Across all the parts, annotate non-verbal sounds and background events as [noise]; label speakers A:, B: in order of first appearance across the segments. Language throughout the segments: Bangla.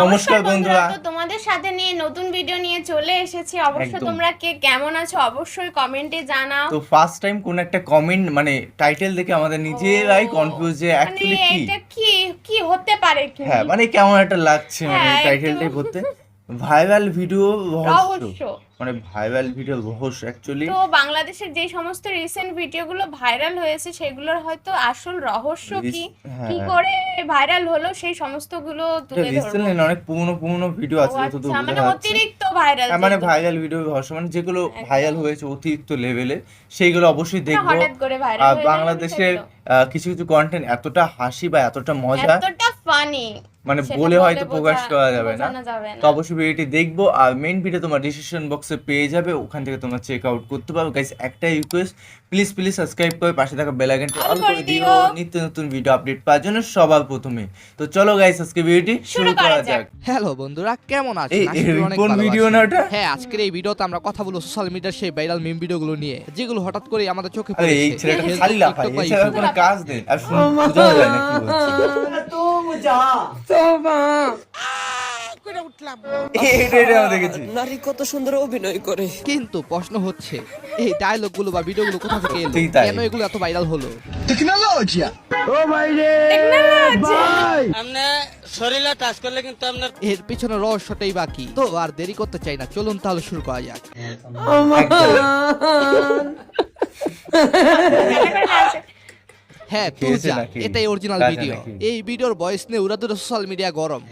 A: নমস্কার বন্ধুরা।
B: তো তোমাদের সাথে নিয়ে নতুন ভিডিও নিয়ে চলে এসেছি। অবশ্যই তোমরা কে কেমন আছো অবশ্যই কমেন্টে জানাও।
A: তো ফার্স্ট টাইম কোন একটা কমেন্ট মানে টাইটেল দেখে আমাদের নিজেরাই কনফিউজ যে
B: মানে
A: অ্যাকচুয়ালি কি?
B: এটা কি কি হতে পারে কি?
A: হ্যাঁ মানে কেমন একটা লাগছে মানে
B: হ্যাঁ,
A: টাইটেলটাই বলতে। ভাইরাল ভিডিও অবশ্যই
B: রহস্য
A: মানে ভাইরাল ভিডিও রহস্য অ্যাকচুয়ালি
B: তো বাংলাদেশের যে সমস্ত রিসেন্ট ভিডিওগুলো ভাইরাল হয়েছে সেগুলোর হয়তো আসল রহস্য কি?
A: হ্যাঁ,
B: কি
A: হ্যাঁ।
B: করে ভাইরাল হলো সেই সমস্তগুলো তুলে ধরবো।
A: অনেক পুরনো পুরনো ভিডিও আছে যতদূর
B: আচ্ছা, মানে অতিরিক্ত ভাইরাল
A: হ্যাঁ, মানে ভাইরাল ভিডিও রহস্য মানে যেগুলো ভাইরাল হয়েছে অতিরিক্ত লেভেলে সেইগুলো অবশ্যই দেখব।
B: ভাইরাল
A: আর বাংলাদেশের কিছু কিছু কন্টেন্ট এতটা হাসি বা এতটা মজা
B: এতটা ফানি
A: মানে বলে হয়তো প্রকাশ করা যাবে না। তো অবশ্যই ভিডিওটি দেখব আর মেন ভিডিও তোমার ডিসিশন বক্সে পেয়ে যাবে ওখান থেকে তোমরা চেক আউট করতে পারো। গাইস একটাই রিকোয়েস্ট প্লিজ প্লিজ সাবস্ক্রাইব করে পাশে থাকা বেল আইকনটি অল
B: করে
A: দিও। নিত্য নতুন ভিডিও আপডেট পাওয়ার জন্য সবার প্রথমে। তো চলো গাইস আজকে ভিডিওটি শুরু করা যাক।
C: হ্যালো বন্ধুরা কেমন আছেন?
A: কোন ভিডিও না ওটা?
C: হ্যাঁ আজকের এই ভিডিওতে আমরা কথা বলব সোশ্যাল মিডিয়ার সেই ভাইরাল মিম ভিডিওগুলো নিয়ে যেগুলো হঠাৎ করে আমাদের চোখে
A: আরে এই ছেলেটা খালি লাফায় এছাড়া কোনো কাজ নেই। আর শুনে বোঝা যায় না কি বলছে। দেখেছি।
D: নারী কত সুন্দর অভিনয় করে।
C: কিন্তু প্রশ্ন হচ্ছে এই ডায়লগগুলো বা ভিডিওগুলো কোথা থেকে এলো? কেন এগুলো এত ভাইরাল হলো?
E: আপনি শরীরে টাচ করলে কিন্তু আপনার
C: এর পিছনে রহস্যটাই বাকি তো আর দেরি করতে চাই না চলুন তাহলে শুরু করা যাক। [laughs] [laughs] হ্যাঁ তুই যা এটাই অরিজিনাল ভিডিও এই ভিডিওর ভয়েস নিয়ে উড়াদুরা সোশ্যাল মিডিয়া গরম।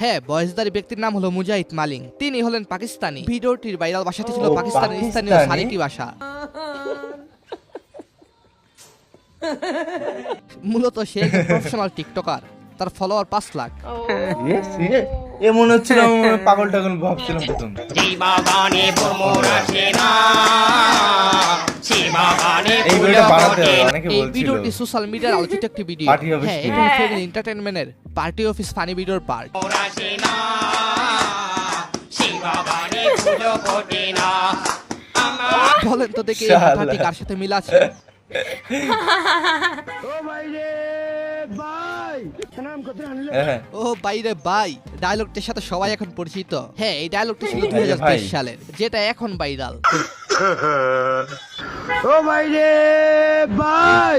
C: হ্যাঁ বয়সদারি ব্যক্তির নাম হলো মুজাহিদ মালিং। তিনি হলেন পাকিস্তানি। ভিডিওটির ভাইরাল ভাষাটি ছিল পাকিস্তানের স্থানীয়? সারিকি ভাষা। মূলত সে প্রফেশনাল টিকটকার তার ফলোয়ার পাঁচ লাখ।
A: Yes, yes. এ মনে হচ্ছিল পাগল টাগল ভাবছিলাম প্রথম। এই ভিডিওটা বানাতে হবে অনেকে
C: এই ভিডিওটি সোশ্যাল মিডিয়ার আলোচিত একটি ভিডিও হ্যাঁ এটা এন্টারটেইনমেন্টের পার্টি অফিস ফানি ভিডিওর পার্ট বলেন তো দেখি এই
A: শালা।
C: কথাটি কার সাথে মিল আছে? [laughs] [laughs] ও বাইরে বাই ডায়লগটির সাথে সবাই এখন পরিচিত। হ্যাঁ এই ডায়লগটি ছিল দুই
A: হাজার তেইশ
C: সালের যেটা এখন ভাইরাল
B: ভাই
A: রে ভাই।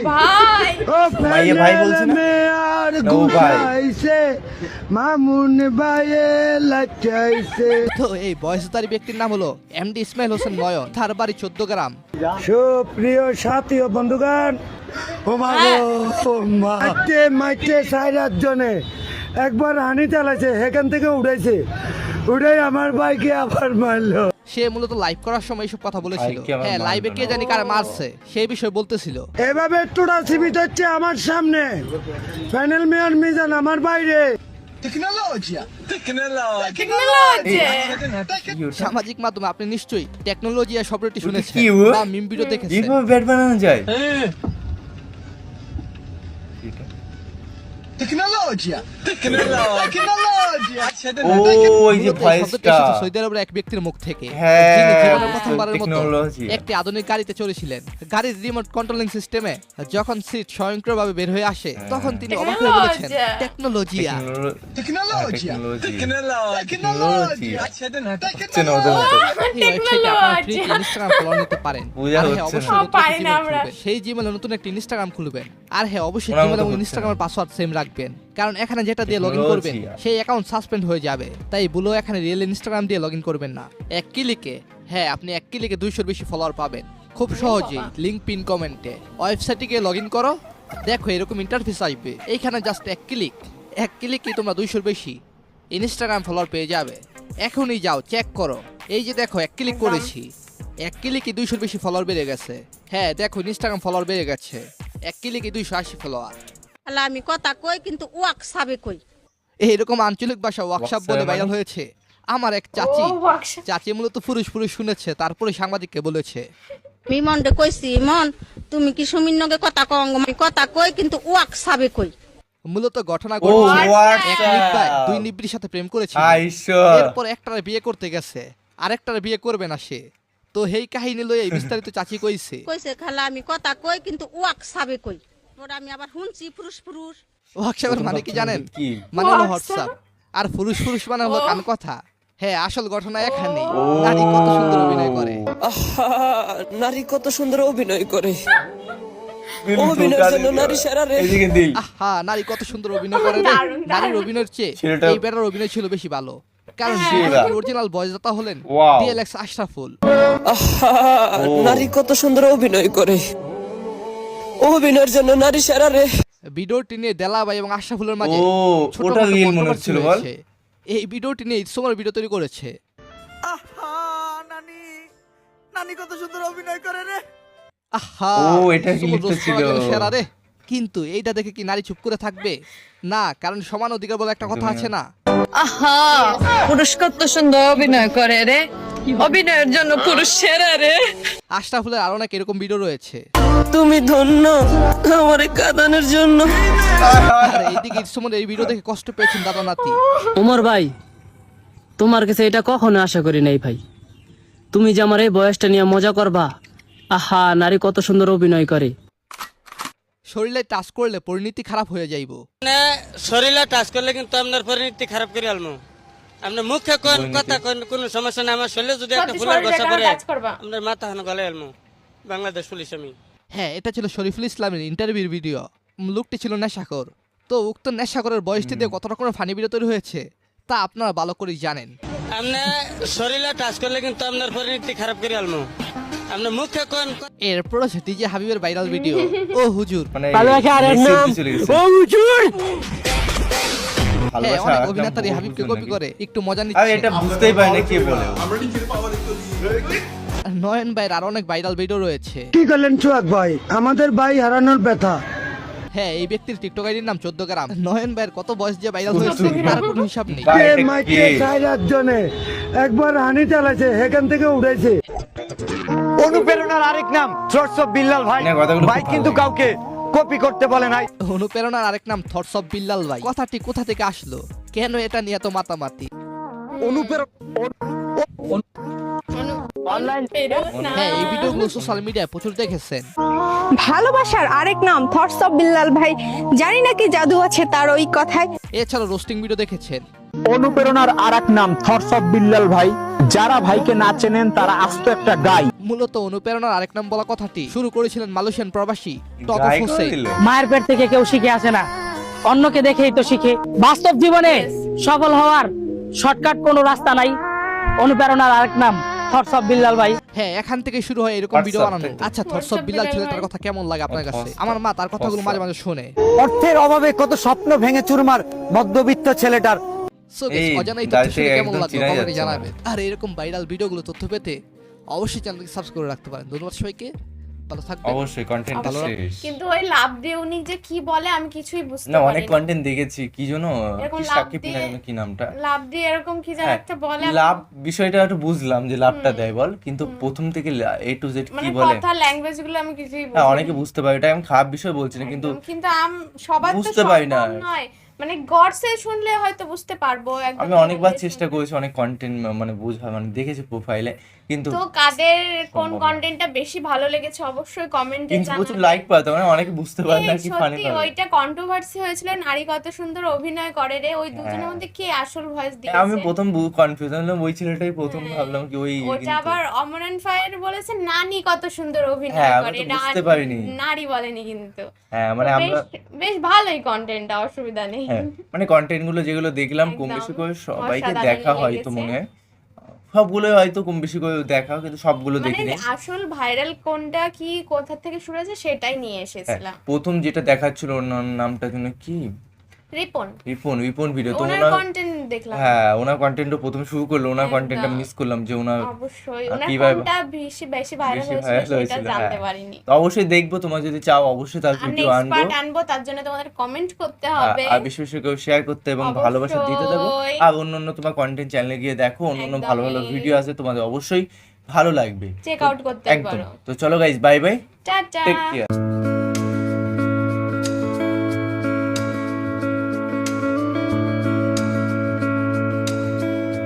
A: বলছে না? না, ও ভাই।
F: মামুন ভাইয়ে লাচাইছে
C: তো এই ব্যক্তির নাম হলো এমডি ইসমাইল হোসেন নয়ন তার বাড়ি চোদ্দ গ্রাম।
F: সুপ্রিয় সাথী ও বন্ধুগণ ও মা গো, সাইরাত জনে একবার হানি চালাইছে সেখান থেকে উড়াইছে। উড়াই আমার বাইকে আবার মারলো।
C: সে মূলত লাইভ করার সময় এসব কথা বলেছিল। হ্যাঁ লাইভে কে জানি কার মারছে সেই বিষয়ে বলতেছিল।
F: এভাবে তোরা সিবিত হচ্ছে আমার সামনে। ফাইনাল মেয়র মিজান আমার বাইরে।
C: সামাজিক মাধ্যমে আপনি নিশ্চয়ই টেকনোলজি আর শব্দটি শুনেছেন বা মিম ভিডিও দেখেছেন।
A: এইভাবে ব্যাট বানানো যায় ও ওই যে
C: মূলত এই শব্দটি
A: ভয়েসটা
C: সৌদি আরবের এক ব্যক্তির মুখ থেকে। যিনি জীবনে প্রথমবারের মতো একটি আধুনিক গাড়িতে চড়েছিলেন। গাড়ির রিমোট কন্ট্রোলিং সিস্টেমে যখন সিট স্বয়ংক্রিয়ভাবে বের হয়ে আসে। তখন তিনি অবাক হয়ে বলেছেন
B: Technology।
C: টেকনোলজিয়া
A: টেকনোলজি টেকনোলজি হচ্ছে না ওদের মতো।
C: এই ওয়েবসাইটে আপনারা ফ্রি ইনস্টাগ্রাম ফলো নিতে পারেন। আর হ্যাঁ। সেই জিমেলে নতুন একটি ইনস্টাগ্রাম খুলবেন। আর হ্যাঁ অবশ্যই জিমেল এবং ইনস্টাগ্রামের পাসওয়ার্ড সেম রাখবেন। কারণ এখানে যেটা দিয়ে লগ ইন করবেন সেই অ্যাকাউন্ট সাসপেন্ড হয়ে যাবে। তাই বলো এখানে রিয়েল ইনস্টাগ্রাম দিয়ে লগ করবেন না। এক ক্লিকে হ্যাঁ আপনি এক ক্লিকে দুইশোর বেশি ফলোয়ার পাবেন। খুব সহজেই লিঙ্ক পিন কমেন্টে ওয়েবসাইটে গিয়ে লগ ইন করো। দেখো এরকম ইন্টারফেস আসবে। এইখানে জাস্ট এক ক্লিক। এক ক্লিকই তোমরা দুইশোর বেশি ইনস্টাগ্রাম ফলোয়ার পেয়ে যাবে। এখনই যাও চেক করো। এই যে দেখো এক ক্লিক করেছি। এক ক্লিকে দুইশোর বেশি ফলোয়ার বেড়ে গেছে। হ্যাঁ দেখো ইনস্টাগ্রাম ফলোয়ার বেড়ে গেছে। এক ক্লিকে দুইশো আশি ফলোয়ার
G: আল্লাহ আমি কথা কই কিন্তু ওয়াক সাবে কই?
C: এইরকম আঞ্চলিক ভাষা ওয়ার্কশপ বলে ভাইরাল
A: মানে?
C: হয়েছে। আমার এক চাচি। চাচি মূলত পুরুষ পুরুষ শুনেছে তারপরে সাংবাদিককে বলেছে।
G: মিমনডে কইছি মন তুমি কি সুমির নগে কথা কং আমি কথা কই কিন্তু ওয়াক সাবে কই?
C: মূলত ঘটনা
A: ও
C: ঘটেছে এক
A: হোয়াটসঅ্যাপ
C: দুই নিব্বির সাথে প্রেম করেছিল।
A: আইসো
C: এরপর একটার বিয়ে করতে গেছে আরেকটার বিয়ে করবে না সে। তো সেই কাহিনী লই বিস্তারিত চাচি কইছে।
G: কইছে খালা আমি কথা কই কিন্তু ওয়াক সাবে কই? ওরা আমি আবার শুনছি পুরুষ পুরুষ।
C: হোয়াটসঅ্যাপের মানে কি জানেন? মানে হলো হোয়াটসঅ্যাপ আর পুরুষ পুরুষ মানে হলো কান কথা। হ্যাঁ আসল ঘটনা এখানে। নারী কত সুন্দর অভিনয় করে।
D: আহা নারী কত সুন্দর অভিনয় করে। নারী
C: কত সুন্দর অভিনয় করে নারীর অভিনয়ের চেয়ে এই বেটার অভিনয় ছিল বেশি ভালো। কারণ। অরিজিনাল বয়সদাতা হলেন। ডিএলএক্স আশরাফুল
D: নারী কত সুন্দর অভিনয় করে। অভিনয়ের জন্য নারী সেরা রে।
C: ভিডিওটি নিয়ে দেলাবাই এবং আশরাফুলের মাঝে ছোট
A: রিয়েল মনে হচ্ছিল বল?
C: এই ভিডিওটি নিয়ে সময় ভিডিও তৈরি করেছে। আহা
A: ও, এটা
C: সুমন
A: clip টা
C: রোস্ট করার
A: ছিল।
C: সেরা রে। কিন্তু এইটা দেখে কি নারী চুপ করে থাকবে? না কারণ সমান অধিকার বলে একটা কথা আছে না।
H: আহা পুরুষ কত সুন্দর অভিনয় করে রে। অভিনয়ের জন্য পুরুষ সেরা রে।
C: আশরাফুলের আরও অনেক এরকম ভিডিও রয়েছে।
D: তুমি ধন্য আমার কাঁদানোর জন্য।
C: এইদিকে এই ভিডিও দেখে কষ্ট পেয়েছেন দাদা নাতি।
I: ওমর ভাই তোমার কাছে এটা কখনো আশা করি নাই ভাই। তুমি যে আমার এই বয়সটা নিয়ে মজা করবা আহা নারী কত সুন্দর অভিনয় করে।
C: শরীরে টাচ করলে পরিণতি খারাপ হয়ে যাইব।
E: মানে শরীরে টাচ করলে কিন্তু আপনার পরিণতি খারাপ করে আলমু। আপনি মুখে কোন কথা কোন কোনো সমস্যা নাই আমার শরীরে যদি একটা ফুলের বসা পড়ে আপনার মাথা হানো গলে আলমু। বাংলাদেশ পুলিশ আমি।
C: হ্যাঁ এটা ছিল শরীফুল ইসলামের ইন্টারভিউর ভিডিও লুকটি ছিল নেশাখোর। তো উক্ত নেশাখোরের বয়সটি দিয়ে কত রকমের ফানি ভিডিও তৈরি হয়েছে তা আপনারা ভালো করেই জানেন।
E: আপনি শরীরে টাচ করলে কিন্তু আপনার পরিণতি খারাপ করে আলমু। আপনি মুখে কোন
C: এরপর আছে ডিজে হাবিবের ভাইরাল ভিডিও ও হুজুর।
A: মানে
I: ভালোবাসা আর নাম। ও হুজুর!
C: হ্যাঁ
A: বহু
C: হাবিবকে কপি করে একটু মজা নিচ্ছে।
A: এটা বুঝতেই পারি না কে বলে
C: নয়ন ভাইয়ের আরও অনেক ভাইরাল ভিডিও রয়েছে।
F: কি করলেন চুয়াক ভাই? আমাদের ভাই হারানোর ব্যথা।
C: হ্যাঁ এই ব্যক্তির টিকটক আইডির নাম চোদ্দ গ্রাম। নয়ন ভাইয়ের কত বয়স যে ভাইরাল হয়েছে তার কোনো হিসাব নেই।
F: জনে একবার হানি চালাইছে সেখান থেকে উড়াইছে।
J: অনুপ্রেরণার আরেক নাম থ্রটস অফ বিল্লাল ভাই। ভাই কিন্তু কাউকে কপি করতে বলে নাই।
C: অনুপ্রেরণার আরেক নাম থটস অফ বিল্লাল ভাই। কথাটি কোথা থেকে আসলো? কেন এটা নিয়ে এত মাতামাতি? হ্যাঁ এই ভিডিওগুলো সোশ্যাল মিডিয়ায় প্রচুর দেখেছেন।
K: ভালোবাসার আরেক নাম থটস অফ বিল্লাল ভাই। জানি না কি জাদু আছে তার ওই কথায়।
C: এছাড়া রোস্টিং ভিডিও দেখেছেন।
J: অনুপ্রেরণার আরেক নাম থটস অফ বিল্লাল ভাই। যারা ভাইকে না চেনেন তারা আস্ত একটা গাই।
C: মূলত অনুপ্রেরণার আরেক নাম বলা কথাটি শুরু করেছিলেন মালয়েশিয়ান প্রবাসী হোসেন।
I: মায়ের পেট থেকে কেউ শিখে আসে না। অন্যকে দেখেই তো শিখে। বাস্তব জীবনে সফল হওয়ার শর্টকাট কোনো রাস্তা নাই। অনুপ্রেরণার আরেক নাম থটস বিল্লাল ভাই?
C: হ্যাঁ এখান থেকে শুরু হয় এরকম ভিডিও বানানো। আচ্ছা থটস বিল্লাল ছেলেটার কথা কেমন লাগে আপনার কাছে? আমার মা তার কথাগুলো মাঝে মাঝে শুনে।
J: অর্থের অভাবে কত স্বপ্ন ভেঙে চুরমার মধ্যবিত্ত ছেলেটার।
C: সো গাইস অজানাই তথ্য শুনে কেমন
A: একদম
C: লাগল? কমেন্টে জানাবেন। আর এরকম ভাইরাল ভিডিওগুলো তথ্য পেতে অবশ্যই চ্যানেলকে সাবস্ক্রাইব করে রাখতে পারেন। ধন্যবাদ সবাইকে। ভালো থাকবেন।
A: অবশ্যই কন্টেন্ট
C: ভালো
A: শেষ।
B: কিন্তু ওই লাভ দিয়ে উনি যে কি বলে আমি কিছুই বুঝতে
A: না অনেক কন্টেন্ট দেখেছি কি জন্য সাকিব না কি নামটা?
B: লাভ দিয়ে এরকম কি যেন
A: হ্যাঁ,
B: একটা বলে
A: লাভ বিষয়টা একটু বুঝলাম যে লাভটা দেয় বল কিন্তু প্রথম থেকে এ টু জেড
B: মানে
A: কি বলে?
B: কথা ল্যাঙ্গুয়েজগুলো আমি কিছুই বুঝি
A: অনেকে বুঝতে পারে এটা আমি খারাপ বিষয় বলছি না কিন্তু
B: কিন্তু আম সবার তো
A: বুঝতে পারি না।
B: মানে গডসে শুনলে হয়তো বুঝতে পারব
A: আমি অনেকবার চেষ্টা করেছি অনেক কন্টেন্ট মানে বোঝা মানে দেখেছি প্রোফাইলে কিন্তু
B: তো কাদের কোন। কন্টেন্টটা বেশি ভালো লেগেছে অবশ্যই কমেন্টে
A: কিন্তু প্রচুর লাইক পাতো মানে অনেকে বুঝতে পারে না কি ফানি
B: সত্যি ওইটা কন্ট্রোভার্সি হয়েছিল নারী কত সুন্দর অভিনয় করে রে ওই দুজনের মধ্যে কে আসল ভয়েস দিয়েছে
A: আমি প্রথম কনফিউজ হলাম ওই ছেলেটাই প্রথম ভাবলাম কি ওই
B: ওটা আবার অমরান ফায়ার বলেছে নানি কত সুন্দর অভিনয়
A: হ্যাঁ,
B: করে
A: বুঝতে পারিনি।
B: নারী বলেনি কিন্তু।
A: হ্যাঁ মানে আমরা
B: বেশ বেশ ভালোই কন্টেন্টটা অসুবিধা নেই।
A: হ্যাঁ মানে কন্টেন্টগুলো যেগুলো দেখলাম কম বেশি করে সবাইকে দেখা হয়
B: তো
A: মনে হয়। সবগুলো হয়তো কম বেশি করে দেখা কিন্তু সবগুলো
B: মানে
A: দেখিনি।
B: আসল ভাইরাল কোনটা কি কোথা থেকে শুরু হয়েছে সেটাই নিয়ে
A: হ্যাঁ,
B: এসেছিলাম।
A: প্রথম যেটা দেখাচ্ছিল ওর নামটা যেন কি?
B: রিপন।
A: রিপন রিপন ভিডিও তো
B: ওনার কন্টেন্ট দেখলাম।
A: হ্যাঁ ওনার কন্টেন্টও প্রথম শুরু করল ওনার কন্টেন্টটা মিস করলাম যে ওনার
B: অবশ্যই ওনার কোনটা বেশি বেশি ভাইরাল হয়েছিল সেটা জানতে
A: হ্যাঁ।
B: পারিনি।
A: তো অবশ্যই দেখব তোমার যদি চাও অবশ্যই তার ভিডিও আনব।
B: পার্ট আনব তার জন্য তোমাদের কমেন্ট করতে
A: আর-
B: হবে।
A: আর বেশি বেশি করে শেয়ার করতে এবং ভালোবাসা দিতে
B: অবশ্যই।
A: আর অন্য অন্য তোমার কন্টেন্ট চ্যানেলে গিয়ে দেখো অন্য অন্য ভালো ভালো ভিডিও আছে তোমাদের অবশ্যই ভালো লাগবে।
B: চেক আউট করতে পারো।
A: তো চলো গাইজ বাই বাই